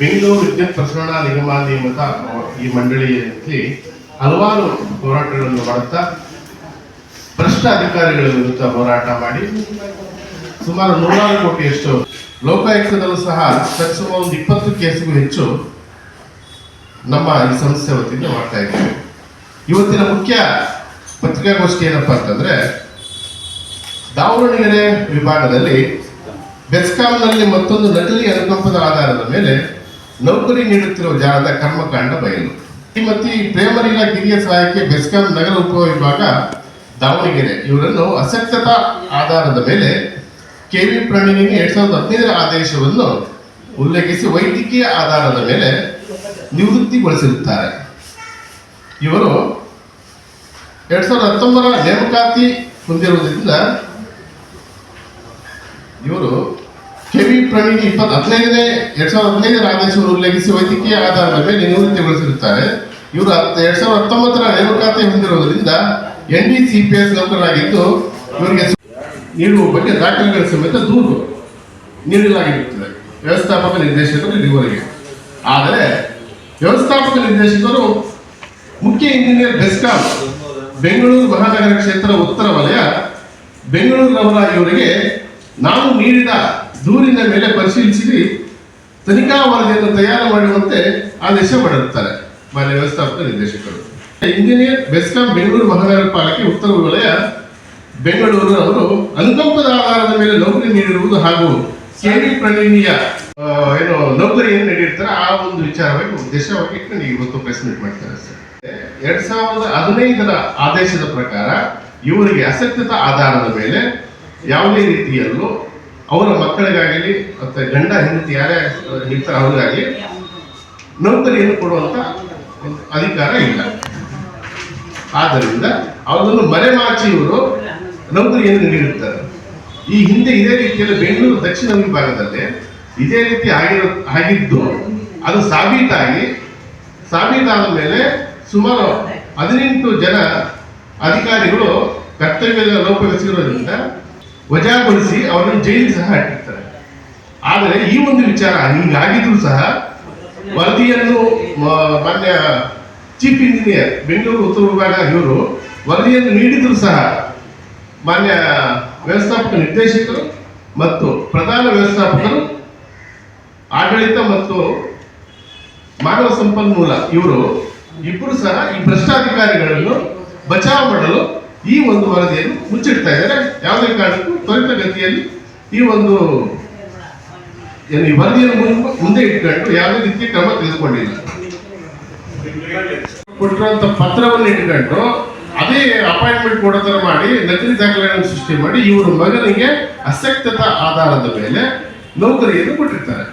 ಬೆಂಗಳೂರು ವಿದ್ಯುತ್ ಪ್ರಸರಣ ನಿಗಮ ನಿಯಮಿತ ಈ ಮಂಡಳಿಯಲ್ಲಿ ಹಲವಾರು ಹೋರಾಟಗಳನ್ನು ಮಾಡುತ್ತಾ ಭ್ರಷ್ಟ ಅಧಿಕಾರಿಗಳ ವಿರುದ್ಧ ಹೋರಾಟ ಮಾಡಿ ಸುಮಾರು ನೂರಾರು ಕೋಟಿಯಷ್ಟು ಲೋಕಾಯುಕ್ತದಲ್ಲೂ ಸಹ ಸುಮಾರು ಒಂದು ಇಪ್ಪತ್ತು ಕೇಸ್ಗೂ ಹೆಚ್ಚು ನಮ್ಮ ಈ ಸಂಸ್ಥೆ ವತಿಯಿಂದ ಮಾಡ್ತಾ ಇದ್ದೇವೆ. ಇವತ್ತಿನ ಮುಖ್ಯ ಪತ್ರಿಕಾಗೋಷ್ಠಿ ಏನಪ್ಪಾ ಅಂತಂದ್ರೆ ದಾವಣಗೆರೆ ವಿಭಾಗದಲ್ಲಿ ಬೆಸ್ಕಾಂನಲ್ಲಿ ಮತ್ತೊಂದು ನಕಲಿ ಅನುಕಂಪದ ಆಧಾರದ ಮೇಲೆ ನೌಕರಿ ನೀಡುತ್ತಿರುವ ಜಾಗದ ಕರ್ಮಕಾಂಡ ಬಯಲು. ಶ್ರೀಮತಿ ಪ್ರೇಮಲೀಲಾ ಕಿರಿಯ ಸಹಾಯಕ್ಕೆ ಬೆಸ್ಕಾಂ ನಗರ ಉಪವಿಭಾಗ ದಾವಣಗೆರೆ. ಇವರನ್ನು ಅಸಕ್ತತಾ ಆಧಾರದ ಮೇಲೆ ಕೆವಿ ಪ್ರಣಯಿನಿ ಎರಡ್ ಸಾವಿರದ ಹದಿನೈದರ ಆದೇಶವನ್ನು ಉಲ್ಲೇಖಿಸಿ ವೈದ್ಯಕೀಯ ಆಧಾರದ ಮೇಲೆ ನಿವೃತ್ತಿಗೊಳಿಸಿರುತ್ತಾರೆ. ಇವರು ಎರಡ್ ಸಾವಿರದ ಹತ್ತೊಂಬರ ನೇಮಕಾತಿ ಹೊಂದಿರುವುದರಿಂದ ಇವರು ಕೆವಿ ಪ್ರವೀಣ್ ಇಪ್ಪತ್ತು ಹದಿನೈದನೇ, ಎರಡ್ ಸಾವಿರದ ಹದಿನೈದರ ಆದೇಶವನ್ನು ಉಲ್ಲೇಖಿಸಿ ವೈದ್ಯಕೀಯ ಆಧಾರದ ಮೇಲೆ ನಿವೃತ್ತಿಗೊಳಿಸಿರುತ್ತಾರೆ. ಇವರು ಹತ್ತು- ಎರಡ್ ಸಾವಿರದ ಹತ್ತೊಂಬತ್ತರ ನೇಮಕಾತಿ ಹೊಂದಿರುವುದರಿಂದ N D C P S ನೌಕರರಾಗಿದ್ದು ಇವರಿಗೆ ನೀಡುವ ಬಗ್ಗೆ ದಾಖಲೆಗಳ ಸಮೇತ ದೂರು ನೀಡಲಾಗಿರುತ್ತದೆ. ವ್ಯವಸ್ಥಾಪಕ ನಿರ್ದೇಶಕರು ಇದುವರೆಗೆ. ಆದರೆ ವ್ಯವಸ್ಥಾಪಕ ನಿರ್ದೇಶಕರು ಮುಖ್ಯ ಇಂಜಿನಿಯರ್ ಬೆಸ್ಕಾಂ, ಬೆಂಗಳೂರು ಮಹಾನಗರ ಕ್ಷೇತ್ರ ಉತ್ತರ ವಲಯ, ಬೆಂಗಳೂರಿನವರ ಇವರಿಗೆ ನಾನು ನೀಡಿದ ದೂರಿನ ಮೇಲೆ ಪರಿಶೀಲಿಸಿ ತನಿಖಾ ವರದಿಯನ್ನು ತಯಾರು ಮಾಡುವಂತೆ ಆದೇಶ ಮಾಡಿರುತ್ತಾರೆ ಮಾನ್ಯ ವ್ಯವಸ್ಥಾಪಕ ನಿರ್ದೇಶಕರು. ಇಂಜಿನಿಯರ್ ಬೆಸ್ಕಾಂ ಬೆಂಗಳೂರು ಮಹಾನಗರ ಪಾಲಿಕೆ ಉತ್ತರ ವಲಯ ಬೆಂಗಳೂರು ಅವರು ಅನುಕಂಪದ ಆಧಾರದ ಮೇಲೆ ನೌಕರಿ ನೀಡಿರುವುದು ಹಾಗೂ ಸೇರಿ ಪ್ರಣೀಯ ಏನು ನೌಕರಿಯನ್ನು ನೀಡಿರ್ತಾರೆ, ಆ ಒಂದು ವಿಚಾರವಾಗಿ ಉದ್ದೇಶವಾಗಿ ನನಗೆ ಇವತ್ತು ಪ್ರೆಸ್ ಮಾಡ್ತಾರೆ ಸರ್. ಎರಡ್ ಸಾವಿರದ ಹದಿನೈದರ ಆದೇಶದ ಪ್ರಕಾರ ಇವರಿಗೆ ಅಸಕ್ತತ ಆಧಾರದ ಮೇಲೆ ಯಾವುದೇ ರೀತಿಯಲ್ಲೂ ಅವರ ಮಕ್ಕಳಿಗಾಗಲಿ ಮತ್ತೆ ಗಂಡ ಹೆಂಡತಿ ಯಾರೇ ಇರ್ತಾರೆ ಅವರಿಗಾಗಲಿ ನೌಕರಿಯನ್ನು ಕೊಡುವಂತ ಅಧಿಕಾರ ಇಲ್ಲ. ಆದ್ದರಿಂದ ಅವರನ್ನು ಮರೆಮಾಚಿ ಇವರು ನೌಕರಿಯನ್ನು ನೀಡಿರುತ್ತಾರೆ ಈ ಹಿಂದೆ ಇದೇ ರೀತಿಯಲ್ಲಿ ಬೆಂಗಳೂರು ದಕ್ಷಿಣ ವಿಭಾಗದಲ್ಲಿ ಇದೇ ರೀತಿ ಆಗಿರೋ, ಆಗಿದ್ದು ಅದು ಸಾಬೀತಾಗಿ, ಸಾಬೀತಾದ ಮೇಲೆ ಸುಮಾರು ಹದಿನೆಂಟು ಜನ ಅಧಿಕಾರಿಗಳು ಕರ್ತವ್ಯದ ಲೋಪವೆಸಗಿರೋದ್ರಿಂದ ವಜಾಗೊಳಿಸಿ ಅವರನ್ನು ಜೈಲಿಗೆ ಸಹ ಹಾಕಿರ್ತಾರೆ. ಆದರೆ ಈ ಒಂದು ವಿಚಾರ ಹೀಗಾಗಿದ್ರು ಸಹ ವರದಿಯನ್ನು ಮಾನ್ಯ ಚೀಫ್ ಇಂಜಿನಿಯರ್, ಬೆಂಗಳೂರು ಉತ್ತರ ವಿಭಾಗ ಇವರು ವರದಿಯನ್ನು ನೀಡಿದ್ರು ಸಹ ಮಾನ್ಯ ವ್ಯವಸ್ಥಾಪಕ ನಿರ್ದೇಶಕರು ಮತ್ತು ಪ್ರಧಾನ ವ್ಯವಸ್ಥಾಪಕರು, ಆಡಳಿತ ಮತ್ತು ಮಾನವ ಸಂಪನ್ಮೂಲ ಇವರು ಇಬ್ಬರು ಸಹ ಈ ಭ್ರಷ್ಟಾಧಿಕಾರಿಗಳನ್ನು ಬಚಾವ್ ಮಾಡಲು ಈ ಒಂದು ವರದಿಯನ್ನು ಮುಚ್ಚಿಡ್ತಾ ಇದ್ದಾರೆ. ಯಾವುದೇ ಕಾರಣಕ್ಕೂ ತ್ವರಿತಗತಿಯಲ್ಲಿ ಈ ಒಂದು ಈ ವರದಿಯನ್ನು ಮುಂದೆ ಇಟ್ಕೊಂಡು ಯಾವುದೇ ರೀತಿಯ ಕ್ರಮ ತೆಗೆದುಕೊಂಡಿಲ್ಲ. ಕೊಟ್ಟಿರುವಂತ ಪತ್ರವನ್ನು ಇಟ್ಕೊಂಡು ಅದೇ ಅಪಾಯಿಂಟ್ಮೆಂಟ್ ಕೊಡೋ ಥರ ಮಾಡಿ, ನಕಲಿ ದಾಖಲೆಗಳನ್ನು ಸೃಷ್ಟಿ ಮಾಡಿ, ಇವರು ಮಗನಿಗೆ ಅಸಕ್ತತಾ ಆಧಾರದ ಮೇಲೆ ನೌಕರಿಯನ್ನು ಕೊಟ್ಟಿರ್ತಾರೆ.